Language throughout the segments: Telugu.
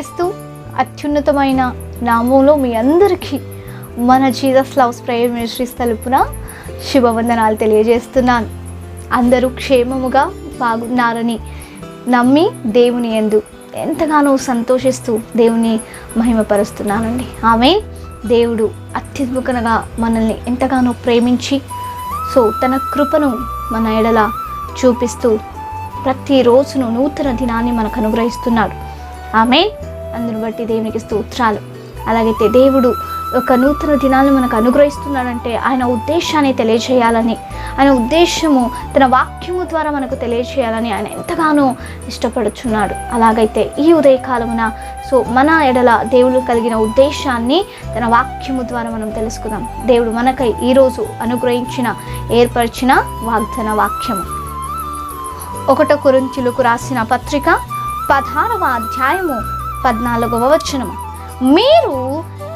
యేసుక్రీస్తు అత్యున్నతమైన నామంలో మీ అందరికీ మన జీసస్ లవ్స్ ప్రేయర్ మినిస్ట్రీస్ తలుపున శుభవందనాలు తెలియజేస్తున్నాను. అందరూ క్షేమముగా బాగున్నారని నమ్మి దేవుని ఎందు ఎంతగానో సంతోషిస్తూ దేవుని మహిమపరుస్తున్నానండి. ఆమె దేవుడు అత్యద్భుతంగా మనల్ని ఎంతగానో ప్రేమించి సో తన కృపను మన ఎడల చూపిస్తూ ప్రతిరోజును నూతన దినాన్ని మనకు అనుగ్రహిస్తున్నాడు. ఆమె అందును బట్టి దేవునికి స్తోత్రాలు. అలాగైతే దేవుడు ఒక నూతన దినాలను మనకు అనుగ్రహిస్తున్నాడంటే ఆయన ఉద్దేశాన్ని తెలియజేయాలని ఆయన ఉద్దేశము తన వాక్యము ద్వారా మనకు తెలియజేయాలని ఆయన ఎంతగానో ఇష్టపడుచున్నాడు. అలాగైతే ఈ ఉదయకాలమున సో మన ఎడల దేవుడు కలిగిన ఉద్దేశాన్ని తన వాక్యము ద్వారా మనం తెలుసుకుందాం. దేవుడు మనకై ఈరోజు అనుగ్రహించిన ఏర్పరిచిన వాగ్దన వాక్యము. ఒకటో కురించులకు రాసిన పత్రిక పదహారవ అధ్యాయము పద్నాలుగవ వచనం మీరు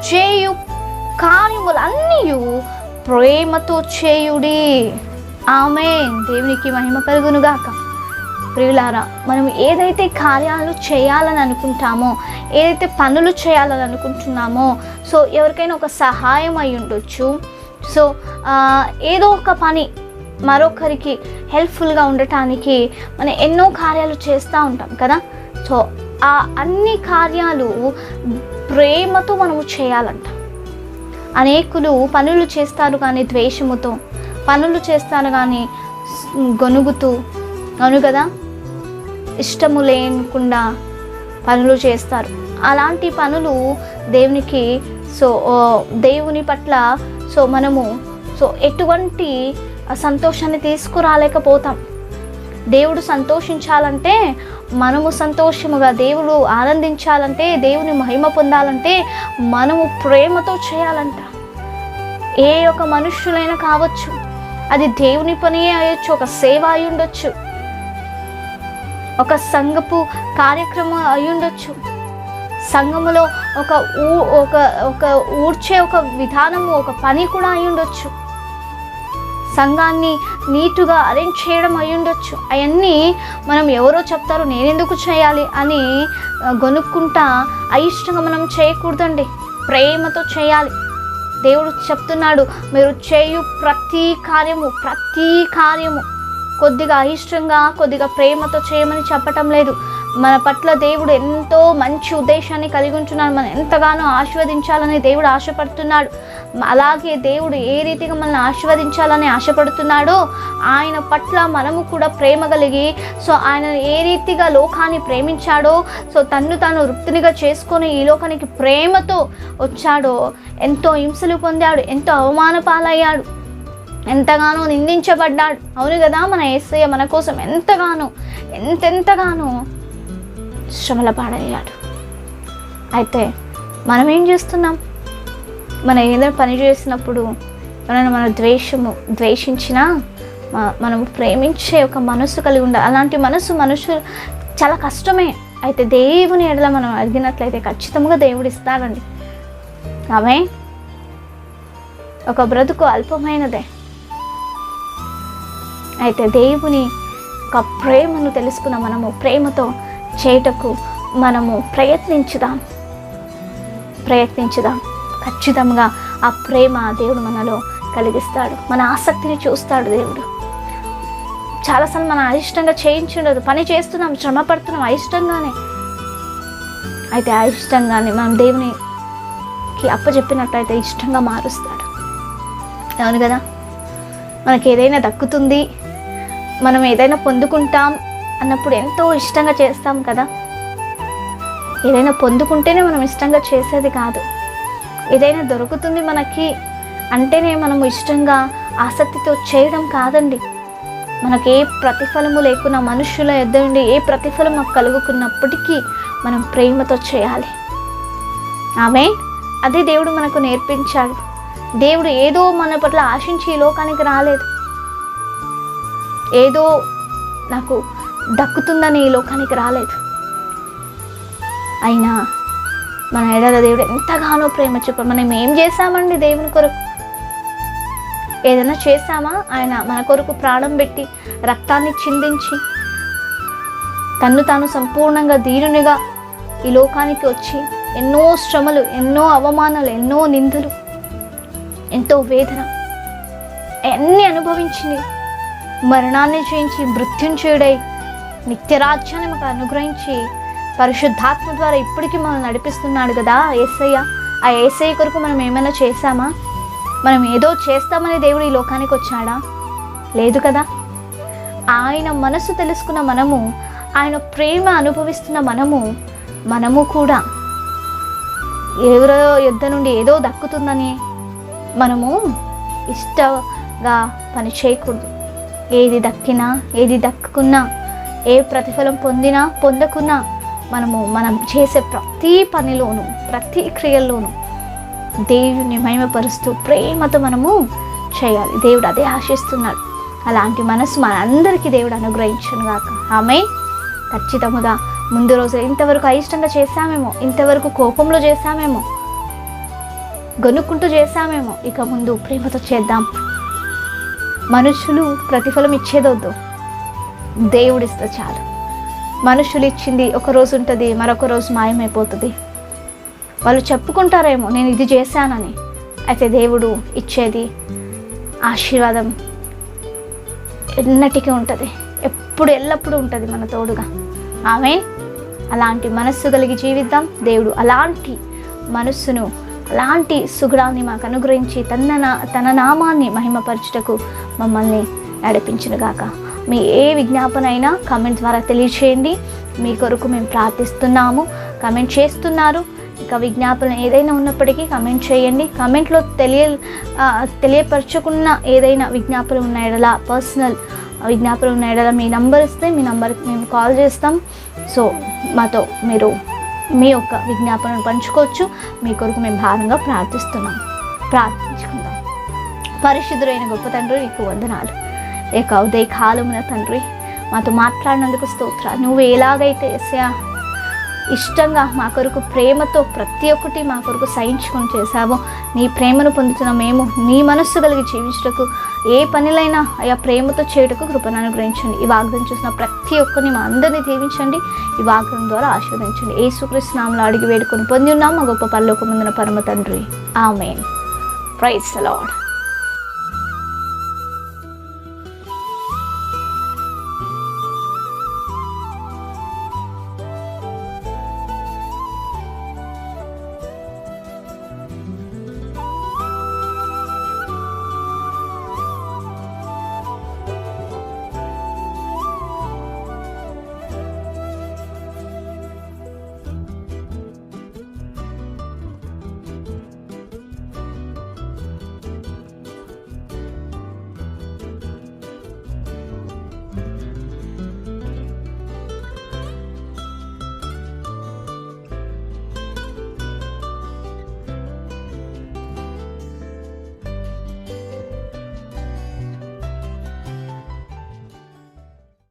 చేయు కార్యములన్నీ ప్రేమతో చేయుడి. ఆమె దేవునికి మహిమ కలుగునుగాక. ప్రియులారా మనం ఏదైతే కార్యాలు చేయాలని అనుకుంటామో ఏదైతే పనులు చేయాలని అనుకుంటున్నామో సో ఎవరికైనా ఒక సహాయం అయి ఉండొచ్చు. సో ఏదో ఒక పని మరొకరికి హెల్ప్ఫుల్గా ఉండటానికి మనం ఎన్నో కార్యాలు చేస్తూ ఉంటాం కదా. సో ఆ అన్ని కార్యాలు ప్రేమతో మనము చేయాలంట. అనేకులు పనులు చేస్తారు కానీ ద్వేషముతో పనులు చేస్తారు కానీ గొనుగుతూ అవును కదా? ఇష్టము లేకుండా పనులు చేస్తారు. అలాంటి పనులు దేవునికి సో దేవుని పట్ల సో మనము సో ఎటువంటి సంతోషాన్ని తీసుకురాలేకపోతాం. దేవుడు సంతోషించాలంటే మనము సంతోషముగా దేవుడు ఆనందించాలంటే దేవుని మహిమ పొందాలంటే మనము ప్రేమతో చేయాలంట. ఏ ఒక మనుష్యులైనా కావచ్చు అది దేవుని పని అయ్యొచ్చు ఒక సేవ అయి ఉండొచ్చు ఒక సంఘపు కార్యక్రమం అయి ఉండొచ్చు. సంఘములో ఒక ఊ ఒక ఒక ఊడ్చే ఒక విధానము ఒక పని కూడా అయి ఉండొచ్చు. సంఘాన్ని నీటుగా అరేంజ్ చేయడం అయ్యుండొచ్చు అవన్నీ మనం ఎవరో చెప్తారు నేనెందుకు చేయాలి అని కొనుక్కుంటా గొనుక్కుంటా అయిష్టంగా మనం చేయకూడదండి. ప్రేమతో చేయాలి. దేవుడు చెప్తున్నాడు మీరు చేయు ప్రతి కార్యము ప్రతి కార్యము కొద్దిగా అయిష్టంగా కొద్దిగా ప్రేమతో చేయమని చెప్పటం లేదు. మన పట్ల దేవుడు ఎంతో మంచి ఉద్దేశాన్ని కలిగి ఉంటున్నాడు. మనం ఎంతగానో ఆశీర్వదించాలని దేవుడు ఆశపడుతున్నాడు. అలాగే దేవుడు ఏ రీతిగా మనల్ని ఆశీర్వదించాలని ఆశపడుతున్నాడో ఆయన పట్ల మనము కూడా ప్రేమ కలిగి సో ఆయన ఏ రీతిగా లోకాన్ని ప్రేమించాడో సో తన్ను తాను వృత్తినిగా చేసుకొని ఈ లోకానికి ప్రేమతో వచ్చాడో ఎంతో హింసలు పొందాడు ఎంతో అవమాన పాలయ్యాడు ఎంతగానో నిందించబడ్డాడు. అవును కదా మన ఏసయ్య మన కోసం ఎంతగానో ఎంతెంతగానో శ్రమల పాడయ్యాడు అయితే మనం ఏం చేస్తున్నాం? మనం ఏదైనా పని చేసినప్పుడు ఎవరైనా మన ద్వేషము ద్వేషించినా మనము ప్రేమించే ఒక మనసు కలిగి ఉండాలి అలాంటి మనసు మనుషులు చాలా కష్టమే. అయితే దేవుని ఎడల మనం అడిగినట్లయితే ఖచ్చితంగా దేవుడు ఇస్తాడండి. ఆమె ఒక బ్రతుకు అల్పమైనదే. అయితే దేవుని ఒక ప్రేమను తెలుసుకున్న మనము ప్రేమతో చేయుటకు మనము ప్రయత్నించుదాం. ప్రయత్నించుదాం. ఖచ్చితంగా ఆ ప్రేమ దేవుడు మనలో కలిగిస్తాడు. మన ఆసక్తిని చూస్తాడు దేవుడు. చాలాసార్లు మనం అయిష్టంగా చేయించుండదు. పని చేస్తున్నాం శ్రమ పడుతున్నాం అయిష్టంగానే. అయితే అయిష్టంగానే మనం దేవునికి అప్పచెప్పినట్టయితే ఇష్టంగా మారుస్తాడు. అవును కదా? మనకి ఏదైనా దక్కుతుంది మనం ఏదైనా పొందుకుంటాం అన్నప్పుడు ఎంతో ఇష్టంగా చేస్తాం కదా? ఏదైనా పొందుకుంటేనే మనం ఇష్టంగా చేసేది కాదు. ఏదైనా దొరుకుతుంది మనకి అంటేనే మనం ఇష్టంగా ఆసక్తితో చేయడం కాదండి. మనకి ఏ ప్రతిఫలము లేకున్నా మనుషుల ఎద్దండి ఏ ప్రతిఫలం మాకు కలుగుకున్నప్పటికీ మనం ప్రేమతో చేయాలి. ఆమె అదే దేవుడు మనకు నేర్పించాడు. దేవుడు ఏదో మన పట్ల ఆశించి ఈ లోకానికి రాలేదు. ఏదో నాకు దక్కుతుందని ఈ లోకానికి రాలేదు. అయినా మన ఎడల దేవుడు ఎంతగానో ప్రేమ చూపాడు మనం ఏం చేశామండి దేవుని కొరకు? ఏదైనా చేశామా? ఆయన మన కొరకు ప్రాణం పెట్టి రక్తాన్ని చిందించి తన్ను తాను సంపూర్ణంగా దీనునిగా ఈ లోకానికి వచ్చి ఎన్నో శ్రమలు ఎన్నో అవమానాలు ఎన్నో నిందలు ఎంతో వేదన అన్నీ అనుభవించింది. మరణాన్ని జయించి మృత్యుంచేయుడై నిత్యరాజ్యాన్ని మాకు అనుగ్రహించి పరిశుద్ధాత్మ ద్వారా ఇప్పటికీ మనం నడిపిస్తున్నాడు కదా ఏసయ్య. ఆ ఏసయ్య కొరకు మనం ఏమైనా చేశామా? మనం ఏదో చేస్తామని దేవుడు ఈ లోకానికి వచ్చాడా? లేదు కదా. ఆయన మనసు తెలుసుకున్న మనము ఆయన ప్రేమ అనుభవిస్తున్న మనము మనము కూడా ఎవరో యుద్ధ నుండి ఏదో దక్కుతుందని మనము ఇష్టంగా పని చేయకూడదు. ఏది దక్కినా ఏది దక్కుకున్నా ఏ ప్రతిఫలం పొందినా పొందకున్నా మనము మనం చేసే ప్రతి పనిలోనూ ప్రతి క్రియల్లోనూ దేవుని మహిమపరుస్తూ ప్రేమతో మనము చేయాలి. దేవుడు అదే ఆశిస్తున్నాడు. అలాంటి మనసు మనందరికీ దేవుడు అనుగ్రహించను గాక. ఆమె ఖచ్చితముగా ముందు రోజు ఇంతవరకు అయిష్టంగా చేశామేమో ఇంతవరకు కోపంలో చేశామేమో గొనుక్కుంటూ చేశామేమో ఇక ముందు ప్రేమతో చేద్దాం. మనుషులు ప్రతిఫలం ఇచ్చేదొద్దు. దేవుడిస్తే చాలు. మనుషులు ఇచ్చింది ఒక రోజు ఉంటుంది మరొక రోజు మాయమైపోతుంది. వాళ్ళు చెప్పుకుంటారేమో నేను ఇది చేశానని. అయితే దేవుడు ఇచ్చేది ఆశీర్వాదం ఎన్నటికీ ఉంటుంది. ఎప్పుడు ఎల్లప్పుడూ ఉంటుంది మన తోడుగా. ఆమె అలాంటి మనస్సు కలిగి జీవిద్దాం. దేవుడు అలాంటి మనస్సును అలాంటి సుగుణాన్ని మాకు అనుగ్రహించి తన నా- తన నామాన్ని మహిమపరచుటకు మమ్మల్ని నడిపించునుగాక. మీ ఏ విజ్ఞాపన అయినా కమెంట్ ద్వారా తెలియచేయండి. మీ కొరకు మేము ప్రార్థిస్తున్నాము. కమెంట్ చేస్తున్నారు. ఇక విజ్ఞాపన ఏదైనా ఉన్నప్పటికీ కమెంట్ చేయండి. కమెంట్లో తెలియ తెలియపరచుకున్న ఏదైనా విజ్ఞాపన ఉన్న ఎడల పర్సనల్ విజ్ఞాపన ఉన్న ఎడల మీ నంబర్ ఇస్తే మీ నంబర్కి మేము కాల్ చేస్తాం. సో మాతో మీరు మీ యొక్క విజ్ఞాపనను పంచుకోవచ్చు. మీ కొరకు మేము భారంగా ప్రార్థిస్తున్నాం. ప్రార్థించుకుందాం. పరిశుద్ధులైన గొప్ప తండ్రి నీకు వందనాలు. ఏక ఉదయ కాలమున తండ్రి. మాతో మాట్లాడినందుకు స్తోత్ర నువ్వు ఎలాగైతే ఎస్యా ఇష్టంగా మా కొరకు ప్రేమతో ప్రతి ఒక్కటి మా కొరకు సహించుకొని చేశావో నీ ప్రేమను పొందుతున్న మేము నీ మనస్సు కలిగి జీవించటకు ఏ పనిలైనా ఆయా ప్రేమతో చేయటకు కృపను అనుగ్రహించండి. ఈ వాగ్దం చూసిన ప్రతి ఒక్కరిని మా అందరినీ దీవించండి. ఈ వాగ్దం ద్వారా ఆశీర్వదించండి. యేసుక్రీస్తు నామములో అడిగి వేడుకొని పొంది ఉన్నాం మా గొప్ప పరలోకముందున పరమ తండ్రి. ఆమె ప్రైజ్ లాడ్